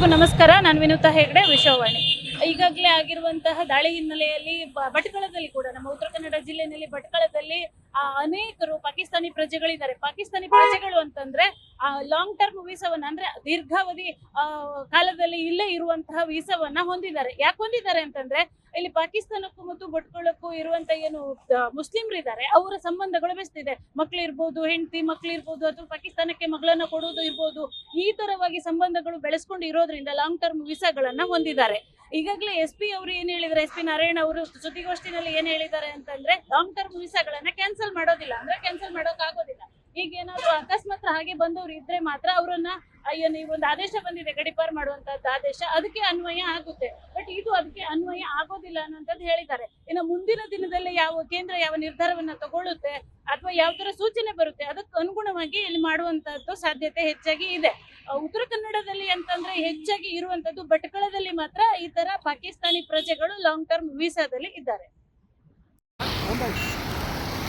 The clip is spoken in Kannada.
ಎಲ್ರಿಗೂ ನಮಸ್ಕಾರ. ನಾನು ವಿನುತಾ ಹೆಗ್ಡೆ ವಿಶ್ವವಾಣಿ ಈಗಾಗಲೇ ಆಗಿರುವಂತಹ ದಾಳಿ ಹಿನ್ನೆಲೆಯಲ್ಲಿ ಭಟ್ಕಳದಲ್ಲಿ ಕೂಡ, ನಮ್ಮ ಉತ್ತರ ಕನ್ನಡ ಜಿಲ್ಲೆಯಲ್ಲಿ ಭಟ್ಕಳದಲ್ಲಿ ಅನೇಕರು ಪಾಕಿಸ್ತಾನಿ ಪ್ರಜೆಗಳಿದ್ದಾರೆ. ಪಾಕಿಸ್ತಾನಿ ಪ್ರಜೆಗಳು ಅಂತಂದ್ರೆ ಲಾಂಗ್ ಟರ್ಮ್ ವೀಸಾವನ್ನ ಅಂದ್ರೆ ದೀರ್ಘಾವಧಿ ಆ, ಕಾಲದಲ್ಲಿ ಇಲ್ಲೇ ಇರುವಂತಹ ವೀಸಾವನ್ನ ಹೊಂದಿದ್ದಾರೆ. ಯಾಕೆ ಹೊಂದಿದ್ದಾರೆ ಅಂತಂದ್ರೆ ಇಲ್ಲಿ ಪಾಕಿಸ್ತಾನಕ್ಕೂ ಮತ್ತು ಬಟ್ಕೊಳ್ಳಕ್ಕೂ ಇರುವಂತ ಏನು ಮುಸ್ಲಿಮ್ರು ಇದ್ದಾರೆ ಅವರ ಸಂಬಂಧಗಳು ಬೆಸ್ತಿದೆ. ಮಕ್ಳಿರ್ಬೋದು ಹೆಂಡತಿ ಮಕ್ಳಿರ್ಬೋದು ಅಥವಾ ಪಾಕಿಸ್ತಾನಕ್ಕೆ ಮಗಳನ್ನ ಕೊಡೋದು ಇರ್ಬೋದು ಈ ತರವಾಗಿ ಸಂಬಂಧಗಳು ಬೆಳೆಸ್ಕೊಂಡು ಇರೋದ್ರಿಂದ ಲಾಂಗ್ ಟರ್ಮ್ ವೀಸಾಗಳನ್ನ ಹೊಂದಿದ್ದಾರೆ. ಈಗಾಗಲೇ ಎಸ್ ಪಿ ಅವರು ಏನ್ ಹೇಳಿದ್ದಾರೆ ಎಸ್ ಪಿ ನಾರಾಯಣ ಅವರು ಸುದ್ದಿಗೋಷ್ಠಿನಲ್ಲಿ ಏನ್ ಹೇಳಿದ್ದಾರೆ ಅಂತಂದ್ರೆ ಲಾಂಗ್ ಟರ್ಮ್ ವೀಸಾಗಳನ್ನ ಕ್ಯಾನ್ಸಲ್ ಮಾಡೋದಿಲ್ಲ. ಅಂದ್ರೆ ಕ್ಯಾನ್ಸಲ್ ಮಾಡೋಕ್ ಆಗೋದಿಲ್ಲ ಈಗ ಏನಾದ್ರು ಅಕಸ್ಮಾತ್ ಹಾಗೆ ಬಂದವ್ರು ಇದ್ರೆ ಮಾತ್ರ ಅವರನ್ನ, ಅಯ್ಯೋ ಈ ಒಂದು ಆದೇಶ ಬಂದಿದೆ, ಗಡಿಪಾರ್ ಮಾಡುವಂತದ್ದು ಆದೇಶ, ಅದಕ್ಕೆ ಅನ್ವಯ ಆಗುತ್ತೆ. ಬಟ್ ಇದು ಅದಕ್ಕೆ ಅನ್ವಯ ಆಗೋದಿಲ್ಲ ಅನ್ನೋಂಥದ್ದು ಹೇಳಿದ್ದಾರೆ. ಇನ್ನು ಮುಂದಿನ ದಿನದಲ್ಲಿ ಯಾವ ಕೇಂದ್ರ ಯಾವ ನಿರ್ಧಾರವನ್ನ ತಗೊಳ್ಳುತ್ತೆ, ಅಥವಾ ಯಾವ ತರ ಸೂಚನೆ ಬರುತ್ತೆ, ಅದಕ್ಕೆ ಅನುಗುಣವಾಗಿ ಇಲ್ಲಿ ಮಾಡುವಂತದ್ದು ಸಾಧ್ಯತೆ ಹೆಚ್ಚಾಗಿ ಇದೆ. ಉತ್ತರ ಕನ್ನಡದಲ್ಲಿ ಅಂತಂದ್ರೆ ಹೆಚ್ಚಾಗಿ ಇರುವಂತದ್ದು ಭಟ್ಕಳದಲ್ಲಿ ಮಾತ್ರ ಈ ತರ ಪಾಕಿಸ್ತಾನಿ ಪ್ರಜೆಗಳು ಲಾಂಗ್ ಟರ್ಮ್ ವೀಸಾದಲ್ಲಿ ಇದ್ದಾರೆ.